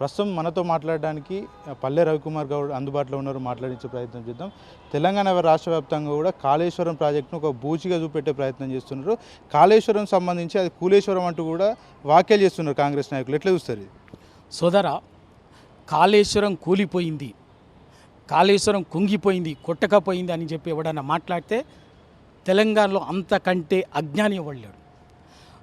ప్రస్తుతం మనతో మాట్లాడడానికి పల్లె రవికుమార్ గౌడ్ అందుబాటులో ఉన్నారు మాట్లాడించే ప్రయత్నం చేద్దాం. తెలంగాణ రాష్ట్ర వ్యాప్తంగా కూడా కాళేశ్వరం ప్రాజెక్టును ఒక బూచిగా చూపెట్టే ప్రయత్నం చేస్తున్నారు. కాళేశ్వరం సంబంధించి అది కూలేశ్వరం అంటూ కూడా వ్యాఖ్యలు చేస్తున్నారు కాంగ్రెస్ నాయకులు. ఎట్లా చూస్తారు సోదర సోదరా కాళేశ్వరం కూలిపోయింది. కాళేశ్వరం కుంగిపోయింది కొట్టకపోయింది అని చెప్పి ఎవడన్నా మాట్లాడితే తెలంగాణలో అంతకంటే అజ్ఞాని ఇవ్వలేడు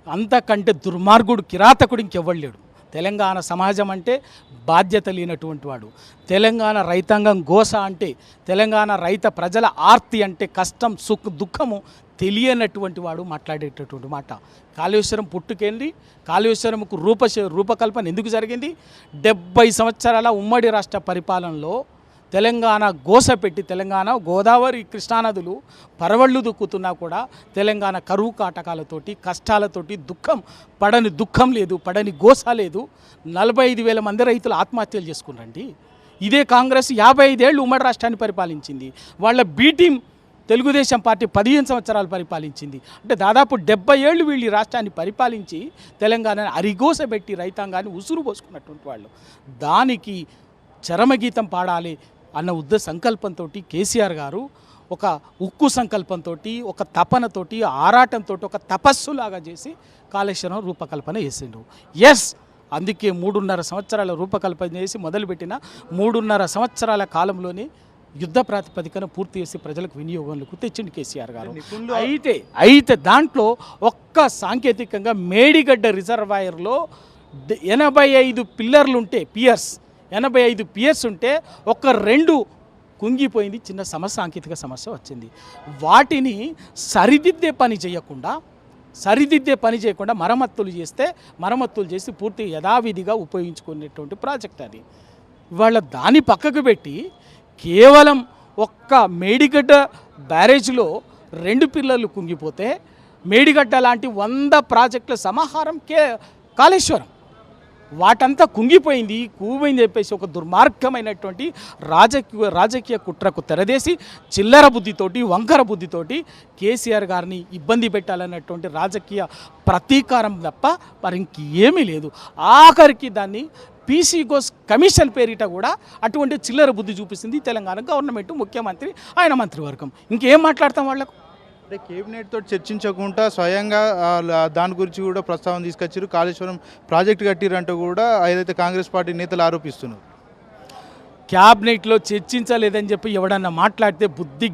అంతకంటే దుర్మార్గుడు కిరాతకుడు ఇంకెవ్వలేడు తెలంగాణ సమాజం అంటే బాధ్యత లేనటువంటి వాడు. తెలంగాణ రైతాంగం గోస అంటే తెలంగాణ రైత ప్రజల ఆర్తి అంటే కష్టం సుఖ దుఃఖము తెలియనటువంటి వాడు మాట్లాడేటటువంటి మాట. కాళేశ్వరం పుట్టుకేంది? కాళేశ్వరంకు రూప రూపకల్పన ఎందుకు జరిగింది? డెబ్బై సంవత్సరాల ఉమ్మడి రాష్ట్ర పరిపాలనలో తెలంగాణ గోస పెట్టి తెలంగాణ గోదావరి కృష్ణానదులు పరవళ్ళు దుక్కుతున్నా కూడా తెలంగాణ కరువు కాటకాలతోటి కష్టాలతోటి దుఃఖం పడని దుఃఖం లేదు పడని గోస లేదు. నలభై ఐదు వేల మంది రైతులు ఆత్మహత్యలు చేసుకున్నారండి. ఇదే కాంగ్రెస్ యాభై ఐదేళ్ళు ఉమ్మడి రాష్ట్రాన్ని పరిపాలించింది. వాళ్ళ బీటీం తెలుగుదేశం పార్టీ పదిహేను సంవత్సరాలు పరిపాలించింది. అంటే దాదాపు డెబ్బై ఏళ్ళు వీళ్ళు ఈ రాష్ట్రాన్ని పరిపాలించి తెలంగాణని అరిగోసబెట్టి రైతాంగాన్ని ఉసురు పోసుకున్నటువంటి వాళ్ళు. దానికి చరమగీతం పాడాలి అన్న ఉద్ద సంకల్పంతో కేసీఆర్ గారు ఒక ఉక్కు సంకల్పంతో ఒక తపనతోటి ఆరాటంతో ఒక తపస్సులాగా చేసి కాళేశ్వరం రూపకల్పన చేసిండు ఎస్ అందుకే మూడున్నర సంవత్సరాల రూపకల్పన చేసి మొదలుపెట్టిన మూడున్నర సంవత్సరాల కాలంలోనే యుద్ధ ప్రాతిపదికన పూర్తి చేసి ప్రజలకు వినియోగంలోకి తెచ్చిండు కేసీఆర్ గారు. అయితే అయితే దాంట్లో ఒక్క సాంకేతికంగా మేడిగడ్డ రిజర్వాయర్లో ఎనభై ఐదు పిల్లర్లు ఉంటే పియర్స్ ఎనభై ఐదు పియర్స్ ఉంటే ఒక రెండు కుంగిపోయింది చిన్న సమస్య సాంకేతిక సమస్య వచ్చింది. వాటిని సరిదిద్దే పని చేయకుండా సరిదిద్దే పని చేయకుండా మరమ్మతులు చేస్తే మరమ్మతులు చేసి పూర్తి యథావిధిగా ఉపయోగించుకునేటువంటి ప్రాజెక్ట్ అది. ఇవాళ దాన్ని పక్కకు పెట్టి కేవలం ఒక్క మేడిగడ్డ బ్యారేజ్లో రెండు పిల్లర్లు కుంగిపోతే మేడిగడ్డ లాంటి వంద ప్రాజెక్టుల సమాహారం కే కాళేశ్వరం. వాటంతా కుంగిపోయింది కూపోయింది చెప్పేసి ఒక దుర్మార్గమైనటువంటి రాజకీయ రాజకీయ కుట్రకు తెరదేసి చిల్లర బుద్ధితోటి వంకర బుద్ధితోటి కేసీఆర్ గారిని ఇబ్బంది పెట్టాలన్నటువంటి రాజకీయ ప్రతీకారం తప్ప మరి ఇంకేమీ లేదు. ఆఖరికి దాన్ని పీసీ గోస్ కమిషన్ పేరిట కూడా అటువంటి చిల్లర బుద్ధి చూపిస్తుంది తెలంగాణ గవర్నమెంట్ ముఖ్యమంత్రి ఆయన మంత్రివర్గం. ఇంకేం మాట్లాడతాం వాళ్ళకు? అంటే కేబినెట్ తోటి చర్చించకుండా స్వయంగా దాని గురించి కూడా ప్రస్తావన తీసుకొచ్చారు కాళేశ్వరం ప్రాజెక్ట్ కట్టిరంటూ కూడా ఏదైతే కాంగ్రెస్ పార్టీ నేతలు ఆరోపిస్తున్నారు. క్యాబినెట్లో చర్చించలేదని చెప్పి ఎవడన్నా మాట్లాడితే బుద్ధి